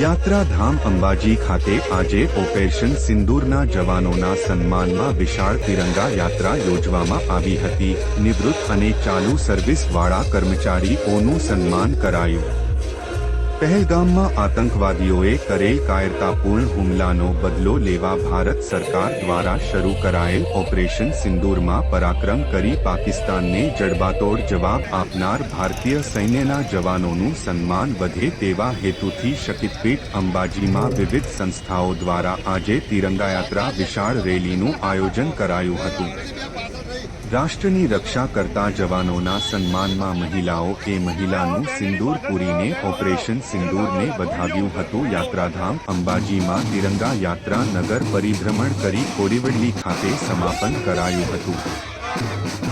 યાત્રાધામ અંબાજી ખાતે આજે ઓપરેશન સિંદૂરના જવાનોના સન્માનમાં વિશાળ તિરંગા યાત્રા યોજવામાં આવી હતી. નિવૃત્ત અને ચાલુ સર્વિસ વાળા કર્મચારીઓનું સન્માન કરાયું. પહેલગામમાં આતંકવાદીઓએ કરેલ કાયરતાપૂર્ણ હુમલાનો બદલો લેવા ભારત સરકાર દ્વારા શરૂ કરાયેલ ઓપરેશન સિંદૂરમાં પરાક્રમ કરી પાકિસ્તાનને જડબાતોડ જવાબ આપનાર ભારતીય સૈન્યના જવાનોનું સન્માન વધે તેવા હેતુથી શકિતપીઠ અંબાજીમાં વિવિધ સંસ્થાઓ દ્વારા આજે તિરંગાયાત્રા વિશાળ રેલીનું આયોજન કરાયું હતું. રાષ્ટ્રની રક્ષા કરતા જવાનોના સન્માનમાં મહિલાઓ એ મહિલાનું સિંદૂર પૂરીને ઓપરેશન સિંદૂરને વધાવ્યું હતું. યાત્રાધામ અંબાજીમાં તિરંગા યાત્રા નગર પરિભ્રમણ કરી કોડીવડલી ખાતે સમાપન કરાયું હતું.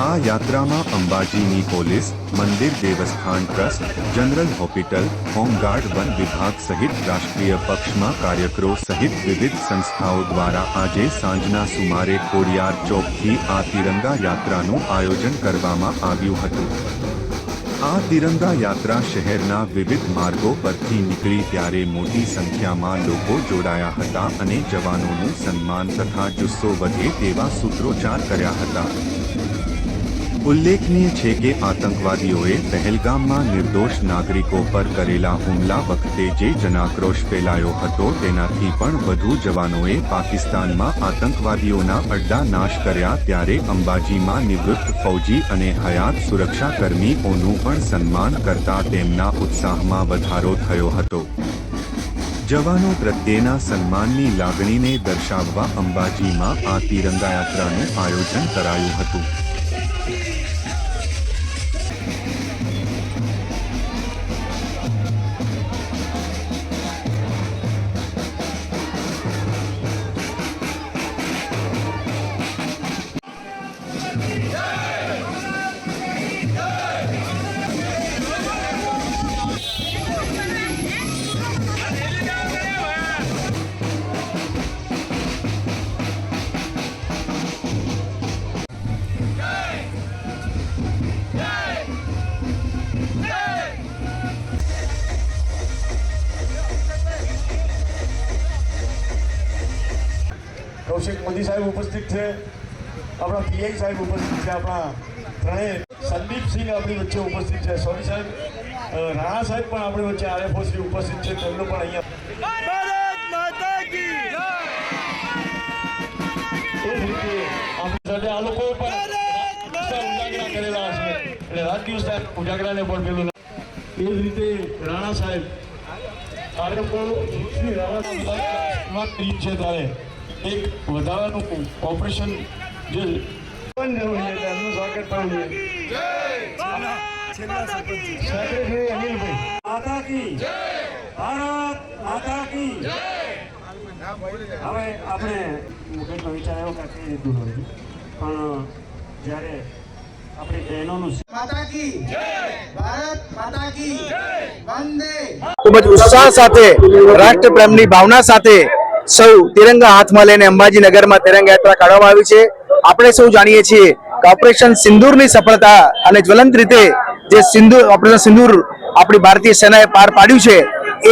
આ યાત્રામાં અંબાજીની પોલીસ, મંદિર દેવસ્થાન trust, general hospital, home guard one વિભાગ સહિત રાષ્ટ્રીય પક્ષમાં કાર્યકરો સહિત વિવિધ સંસ્થાઓ દ્વારા આજે સાંજના સુમારે કોડિયાર ચોકથી આ તિરંગા યાત્રાનું આયોજન કરવામાં આવ્યું હતું. આ તિરંગા યાત્રા શહેરના વિવિધ માર્ગો પરથી નીકળી ત્યારે મોટી સંખ્યામાં લોકો જોડાયા હતા અને જવાનોનું સન્માન તથા જુસ્સો વધે તેવા સૂત્રોચ્ચાર કર્યા હતા. ઉલ્લેખનીય છે કે આતંકવાદીઓએ પહેલગામમાં નિર્દોષ નાગરિકો પર કરેલા હુમલા વખતે જે જનાક્રોશ ફેલાયો હતો તેનાથી પણ વધુ જવાનોએ પાકિસ્તાનમાં આતંકવાદીઓના અડ્ડા નાશ કર્યા ત્યારે અંબાજીમાં નિવૃત્ત ફૌજી અને હયાત સુરક્ષાકર્મીઓનું પણ સન્માન કરતા તેમના ઉત્સાહમાં વધારો થયો હતો. જવાનો પ્રત્યેના સન્માનની લાગણીને દર્શાવવા અંબાજીમાં આ તિરંગા યાત્રાનું આયોજન કરાયું હતું. કૌશિક મોદી સાહેબ ઉપસ્થિત છે. આપણા પીઆઈ સાહેબ ઉપસ્થિત છે. આપણા ત્રણેય સંદીપસિંહ આપણી વચ્ચે ઉપસ્થિત છે. સોરી સાહેબ. રાણા સાહેબ પણ આપણી વચ્ચે આરએફઓ શ્રી ઉપસ્થિત છે. તેમનું પણ અહીંયા ભારત માતા કી એ જ રીતે આપણી સાથે આ લોકો પણ ઉજાગરા કરેલા છે. એટલે રાત સાહેબ ઉજાગરાને પણ પેલું એ જ રીતે રાણા સાહેબ આરએફઓ શ્રી રાણા સાહેબ છે ત્યારે. એક વધારાનું ઓપરેશન જે પણ જવું છે તેમનું સ્વાગત પણ સેક્રેટરી અનિલભાઈ. માતા કી. ભારત માતા કી. હવે આપણે મુકેશનો વિચાર એવો કે કઈ રીતનું હોય. પણ જ્યારે આપણી બહેનોનું માતા કી. ભારત માતા કી. વંદે. ખૂબ જ ઉત્સાહ સાથે રાષ્ટ્રપ્રેમની ભાવના સાથે સૌ તિરંગા હાથમાં લઈને અંબાજી નગરમાં તિરંગા યાત્રા કાઢવામાં આવી છે. આપણે સૌ જાણીએ છીએ કે ઓપરેશન સિંદૂરની સફળતા અને જ્વલંત રીતે જે સિંદૂર ઓપરેશન સિંદૂર આપણી ભારતીય સેનાએ પાર પાડ્યું છે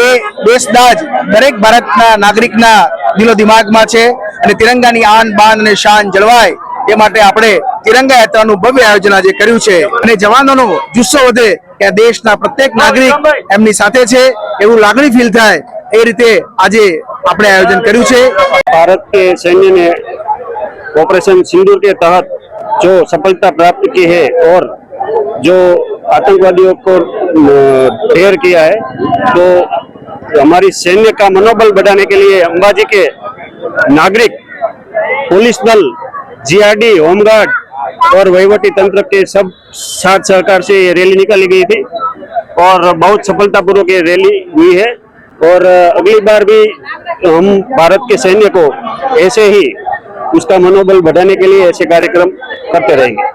એ દેશદાજ દરેક ભારતના નાગરિકના દિલો દિમાગમાં છે અને તિરંગાની આન બાન અને શાન જળવાય એ માટે આપણે તિરંગા યાત્રાનું ભવ્ય આયોજન આજે કર્યું છે. અને જવાનોનો જુસ્સો વધે કે દેશના પ્રત્યેક નાગરિક એમની સાથે છે એવું લાગણી ફીલ થાય એ રીતે આજે આપણે આયોજન કર્યું છે भारत के सैन्य ने ऑपरेशन सिंदूर के तहत जो सफलता प्राप्त की है और जो आतंकवादियों को अ, ढेर किया है तो हमारी सैन्य का मनोबल बढ़ाने के लिए अंबाजी के नागरिक पुलिस दल जीआरडी होमगार्ड और वहीवटी तंत्र के सब साथ सहकार से ये रैली निकाली गई थी और बहुत सफलतापूर्वक ये रैली हुई है और अ, अगली बार भी हम भारत के सैन्य को ऐसे ही उसका मनोबल बढ़ाने के लिए ऐसे कार्यक्रम करते रहेंगे